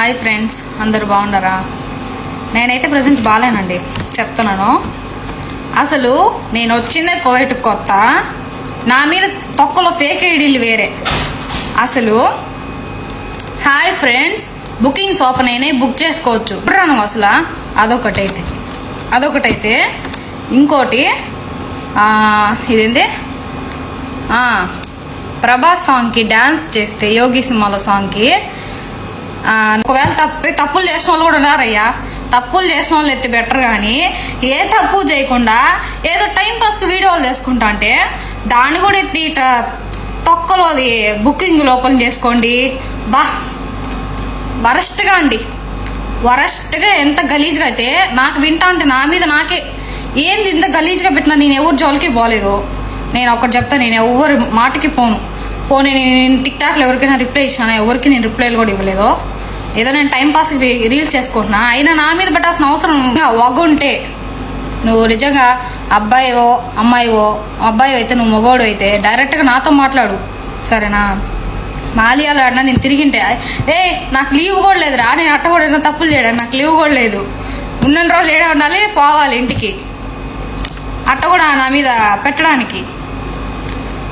Hi friends అందరు బాగున్నారా? నేనైతే ప్రజెంట్ బాగాలేనండి చెప్తున్నాను. అసలు నేను వచ్చిందే కోవిడ్ కొత్త నా మీద తొక్కలో ఫేక్ ఐడీలు వేరే. అసలు హాయ్ ఫ్రెండ్స్ బుకింగ్స్ ఓపెన్ అయినాయి బుక్ చేసుకోవచ్చు. ఇప్పుడు అసలు అదొకటైతే అదొకటైతే ఇంకోటి ఇదేంటి ప్రభాస్ సాంగ్కి డ్యాన్స్ చేస్తే యోగి సినిమాలో సాంగ్కి ఒకవేళ తప్పు తప్పులు చేసిన వాళ్ళు కూడా ఉన్నారయ్యా. తప్పులు చేసిన వాళ్ళు ఎత్తి బెటర్ కానీ ఏ తప్పు చేయకుండా ఏదో టైం పాస్కి వీడియోలు చేసుకుంటా అంటే దాన్ని కూడా ఎత్తి ఇట్లా తొక్కలోది బుకింగ్ లోపల చేసుకోండి. బా వరస్ట్గా అండి. వరస్ట్గా ఎంత గలీజ్గా అయితే నాకు వింటా అంటే నా మీద నాకే ఏంది ఇంత గలీజ్గా పెట్టినా నేను ఎవరు జోలికి పోలేదు. నేను ఒకటి చెప్తా నేను ఎవరు మాటకి పోను. పోనీ నేను టిక్ టాక్లో ఎవరికైనా రిప్లై ఇచ్చాను ఎవరికి నేను రిప్లైలు కూడా ఇవ్వలేదు. ఏదో నేను టైం పాస్ రీల్స్ చేసుకుంటున్నా. అయినా నా మీద పెట్టాల్సిన అవసరం వగ్గుంటే నువ్వు నిజంగా అబ్బాయివో అమ్మాయివో అబ్బాయి అయితే నువ్వు మగవాడు అయితే డైరెక్ట్గా నాతో మాట్లాడు. సరేనా? మాలియాలో ఆడినా నేను తిరిగింటే ఏ నాకు లీవ్ కూడా లేదురా నేను అట్ట కూడా తప్పులు చేయడానికి నాకు లీవ్ కూడా లేదు. ఉన్న రోజులు ఏడా ఉండాలి? పోవాలి ఇంటికి. అట్ట కూడా నా మీద పెట్టడానికి.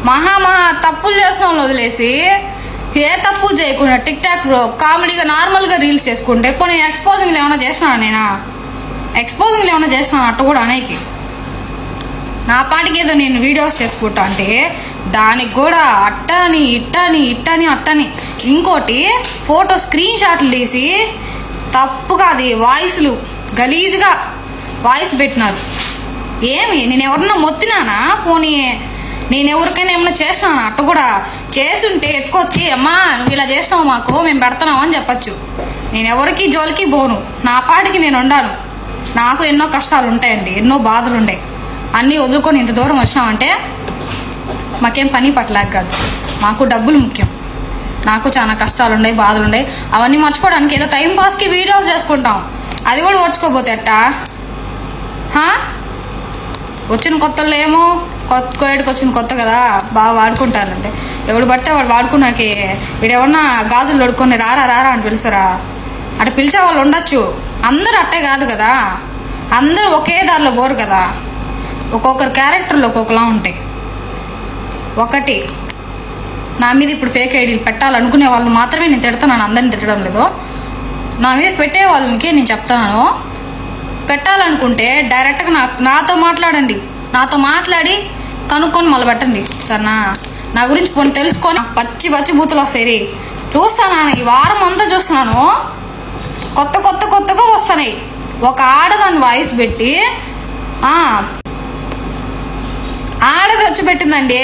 మహా మహా తప్పులు చేసిన వదిలేసి ఏ తప్పు చేయకుండా టిక్ టాక్ కామెడీగా నార్మల్గా రీల్స్ చేసుకుంటే పోనీ ఎక్స్పోజింగ్లు ఏమైనా చేసినా నేనా? ఎక్స్పోజింగ్లు ఏమైనా చేసినా అట్ట కూడా అనేకి. నా పాటికి ఏదో నేను వీడియోస్ చేసుకుంటా అంటే దానికి కూడా అట్టని ఇట్టని ఇట్టని అట్టని. ఇంకోటి ఫోటో స్క్రీన్ షాట్లు తీసి తప్పుగా అది వాయిస్లు గలీజ్గా వాయిస్ పెట్టినారు. ఏమి? నేను ఎవరన్నా మొత్తినానా? పోనీ నేను ఎవరికైనా ఏమైనా చేసినా అట్ట కూడా చేసుంటే ఎత్తుకొచ్చి అమ్మా నువ్వు ఇలా చేసినావు మాకు మేము పెడతాం అని చెప్పచ్చు. నేను ఎవరికి జోలికి పోను. నా పాటికి నేను ఉండాను. నాకు ఎన్నో కష్టాలు ఉంటాయండి ఎన్నో బాధలు ఉంటాయి. అన్నీ వదులుకొని ఇంత దూరం వచ్చినామంటే మాకేం పని పట్టలేక కాదు. మాకు డబ్బులు ముఖ్యం. నాకు చాలా కష్టాలు ఉన్నాయి బాధలు ఉన్నాయి. అవన్నీ మర్చిపోవడానికి ఏదో టైం పాస్కి వీడియోస్ చేసుకుంటాం. అది కూడా ఓర్చుకోపోతే అట్టా వచ్చిన కొత్తలో ఏమో కొత్త కోయడికి వచ్చింది కొత్త కదా బాగా వాడుకుంటారంటే ఎవడు పడితే వాడు వాడుకున్నాకి ఇడేమన్నా గాజులు తొడుక్కొని రారా రారా అని పిలుస్తారా? అటు పిలిచే వాళ్ళు ఉండొచ్చు. అందరూ అట్టే కాదు కదా. అందరూ ఒకే దారిలో పోరు కదా. ఒక్కొక్కరు క్యారెక్టర్లు ఒక్కొక్కలా ఉంటాయి. ఒకటి నా మీద ఇప్పుడు ఫేక్ ఐడీలు పెట్టాలనుకునే వాళ్ళు మాత్రమే నేను తిడతాను అందరిని తిట్టడం లేదు. నా మీద పెట్టే వాళ్ళకి నేను చెప్తాను పెట్టాలనుకుంటే డైరెక్ట్గా నా నాతో మాట్లాడండి. నాతో మాట్లాడి కనుక్కొని మళ్ళీ పెట్టండి. సరేనా నా గురించి కొన్ని తెలుసుకొని పచ్చి పచ్చి బూతులు వస్తాయి చూస్తాను ఈ వారం అంతా చూస్తున్నాను. కొత్త కొత్త కొత్తగా వస్తున్నాయి. ఒక ఆడదాని వాయిస్ పెట్టి ఆడది వచ్చి పెట్టిందండి.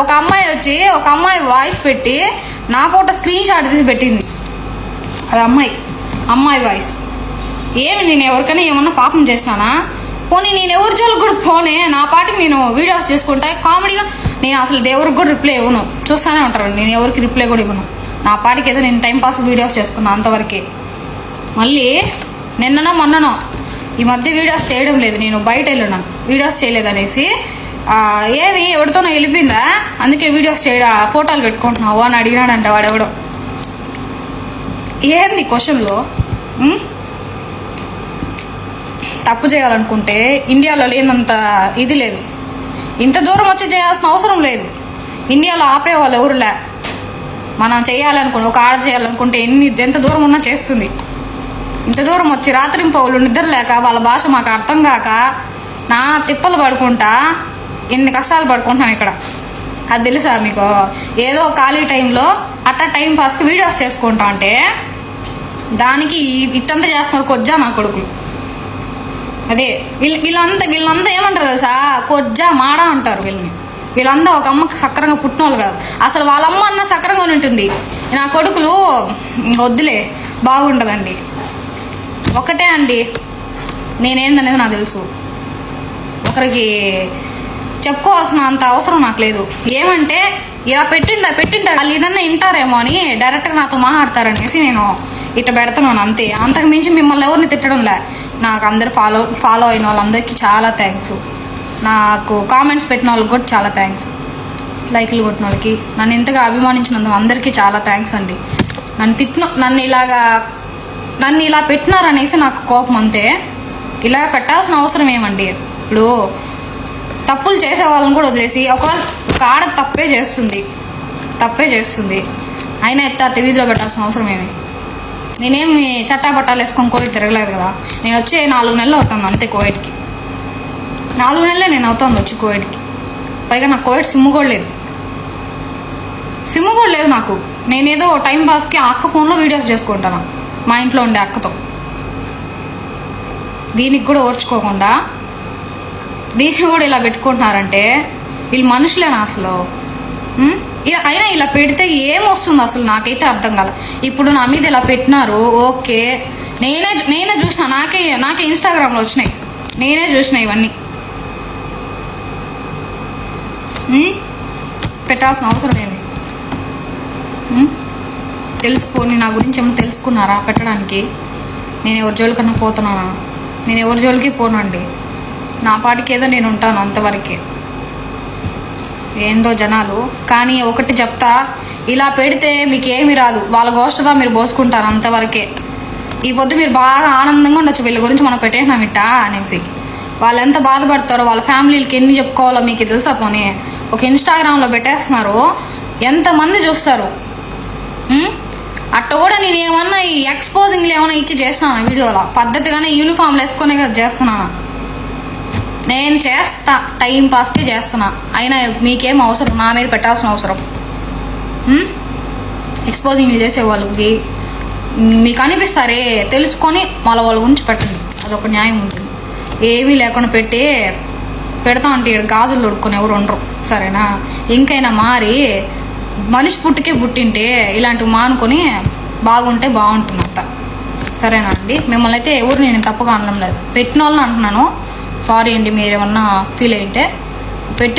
ఒక అమ్మాయి వచ్చి ఒక అమ్మాయి వాయిస్ పెట్టి నా ఫోటో స్క్రీన్ షాట్ తీసి పెట్టింది. అది అమ్మాయి అమ్మాయి వాయిస్. ఏమి నేను ఎవరికైనా ఏమన్నా పాపం చేసినానా? పోనీ నేను ఫోనే పోనే నా పాటికి నేను వీడియోస్ చేసుకుంటా. కామెడీగా నేను అసలు దేవుడికి కూడా రిప్లై ఇవ్వను. చూస్తూనే ఉంటారు నేను ఎవరికి రిప్లై కూడా ఇవ్వను. నా పాటికి ఏదో నేను టైంపాస్ వీడియోస్ చేసుకున్నాను అంతవరకే. మళ్ళీ నిన్ననో మొన్ననో ఈ మధ్య వీడియోస్ చేయడం లేదు. నేను బయట వెళ్ళినాను. వీడియోస్ చేయలేదు అనేసి ఏమి ఎవరితోనో వెళ్ళిపోయిందా? అందుకే వీడియోస్ చేయడా ఫోటోలు పెట్టుకుంటున్నావు అని అడిగినాడంట వాడెవడో. ఏంది క్వశ్చన్లో తప్పు చేయాలనుకుంటే ఇండియాలో లేనంత ఇది లేదు. ఇంత దూరం వచ్చి చేయాల్సిన అవసరం లేదు. ఇండియాలో ఆపేవాళ్ళు ఎవరులే. మనం చేయాలనుకుంటే ఒక ఆడ చేయాలనుకుంటే ఎన్ని ఎంత దూరం ఉన్నా చేస్తుంది. ఇంత దూరం వచ్చి రాత్రింపవులు నిద్ర లేక వాళ్ళ భాష మాకు అర్థం కాక నా తిప్పలు పడుకుంటా ఎన్ని కష్టాలు పడుకుంటున్నాం ఇక్కడ. అది తెలుసా మీకు? ఏదో ఖాళీ టైంలో అట్ట టైం పాస్కి వీడియోస్ చేసుకుంటా అంటే దానికి ఈ- ఇట్టంతా చేస్తున్నారు కొజ్జా నా కొడుకులు. అదే వీళ్ళు వీళ్ళంతా వీళ్ళంతా ఏమంటారు తెలుసా? కొజ్జా మాడ అంటారు వీళ్ళని. వీళ్ళంతా ఒక అమ్మకి సక్రంగా పుట్టిన వాళ్ళు కాదు. అసలు వాళ్ళమ్మ అన్న సక్రంగా ఉంటుంది నా కొడుకులు వద్దులే బాగుండదండి. ఒకటే అండి నేనేందనేది నాకు తెలుసు. ఒకరికి చెప్పుకోవాల్సిన అంత అవసరం నాకు లేదు. ఏమంటే ఇలా పెట్టిండా పెట్టింటారు వాళ్ళు ఏదన్నా వింటారేమో అని డైరెక్ట్గా నాతో మాట్లాడతారనేసి నేను ఇట్లా పెడుతున్నాను అంతే. అంతకు మించి మిమ్మల్ని ఎవరిని తిట్టడంలే. నాకు అందరు ఫాలో ఫాలో అయిన వాళ్ళందరికీ చాలా థ్యాంక్స్ నాకు కామెంట్స్ పెట్టిన వాళ్ళకి కూడా చాలా థ్యాంక్స్ లైక్లు కొట్టిన వాళ్ళకి. నన్ను ఇంతగా అభిమానించినందుకు అందరికీ చాలా థ్యాంక్స్ అండి. నన్ను తిట్టిన నన్ను ఇలాగా నన్ను ఇలా పెట్టినారనేసి నాకు కోపం అంతే. ఇలా పెట్టాల్సిన అవసరం ఏమండి? ఇప్పుడు తప్పులు చేసే వాళ్ళని కూడా వదిలేసి ఒకవేళ ఒక ఆడ తప్పే చేస్తుంది తప్పే చేస్తుంది. అయినా ఎత్త అట్ట వీధిలో పెట్టాల్సిన అవసరం ఏమి? నేనేమి చట్టా పట్టాలు వేసుకొని కోవిడ్ తిరగలేదు కదా. నేను వచ్చే నాలుగు నెలలు అవుతుంది అంతే కోవిడ్కి. నాలుగు నెలలే నేను అవుతుంది వచ్చి కోవిడ్కి. పైగా నాకు కోవిడ్ సిమ్ కూడా లేదు. సిమ్ కూడా లేదు నాకు. నేనేదో టైం పాస్కి అక్క ఫోన్లో వీడియోస్ చేసుకుంటాను. మా ఇంట్లో ఉండే అక్కతో. దీనికి కూడా ఓర్చుకోకుండా దీన్ని కూడా ఇలా పెట్టుకుంటున్నారంటే వీళ్ళు మనుషులేనా అసలు? అయినా ఇలా పెడితే ఏమొస్తుంది అసలు నాకైతే అర్థం కాల. ఇప్పుడు నా మీద ఇలా పెట్టినారు ఓకే. నేనే నేనే చూసిన నాకే నాకే ఇన్స్టాగ్రామ్లో వచ్చినాయి. నేనే చూసిన ఇవన్నీ. పెట్టాల్సిన అవసరం ఏంది? తెలుసుకొని నా గురించి ఏమో తెలుసుకున్నారా పెట్టడానికి? నేను ఎవరి జోలికన్నా పోతున్నానా? నేను ఎవరి జోలికి పోనండి. నా పాటికి ఏదో నేను ఉంటాను అంతవరకే. ఏందో జనాలు. కానీ ఒకటి చెప్తా ఇలా పెడితే మీకు ఏమి రాదు. వాళ్ళ గోష్టదా మీరు పోసుకుంటారు అంతవరకే. ఈ పొద్దు మీరు బాగా ఆనందంగా ఉండొచ్చు. వీళ్ళ గురించి మనం పెట్టేసినాం ఇట్టా అనేసి. వాళ్ళు ఎంత బాధపడతారో వాళ్ళ ఫ్యామిలీలకి ఎన్ని చెప్పుకోవాలో మీకు తెలుసా పోనీ? ఒక ఇన్స్టాగ్రామ్లో పెట్టేస్తున్నారు. ఎంతమంది చూస్తారు? అట్ట కూడా నేను ఏమన్నా ఈ ఎక్స్పోజింగ్లు ఏమైనా ఇచ్చి చేస్తున్నాను వీడియోలో? పద్ధతిగానే యూనిఫామ్లు వేసుకునే కదా చేస్తున్నాను? నేను చేస్తా టైం పాస్కే చేస్తున్నా. అయినా మీకేం అవసరం? నా మీద పెట్టాల్సిన అవసరం. ఎక్స్పోజింగ్ చేసే వాళ్ళకి మీకు అనిపిస్తారే? తెలుసుకొని మళ్ళీ వాళ్ళ గురించి పెట్టండి. అదొక న్యాయం ఉంటుంది. ఏమీ లేకుండా పెట్టి పెడతా అంటే ఈడ గాజులు దొడుక్కొని ఎవరు ఉండరు. సరేనా? ఇంకైనా మారి మనిషి పుట్టికే పుట్టింటే ఇలాంటివి మానుకొని బాగుంటే బాగుంటుంది అంత సరేనా అండి? మిమ్మల్ని అయితే ఎవరు నేను తప్పుగా అనడం లేదు. పెట్టిన వాళ్ళని అంటున్నాను. సారీ అండి మీరేమన్నా ఫీల్ అయింటే పెట్టి.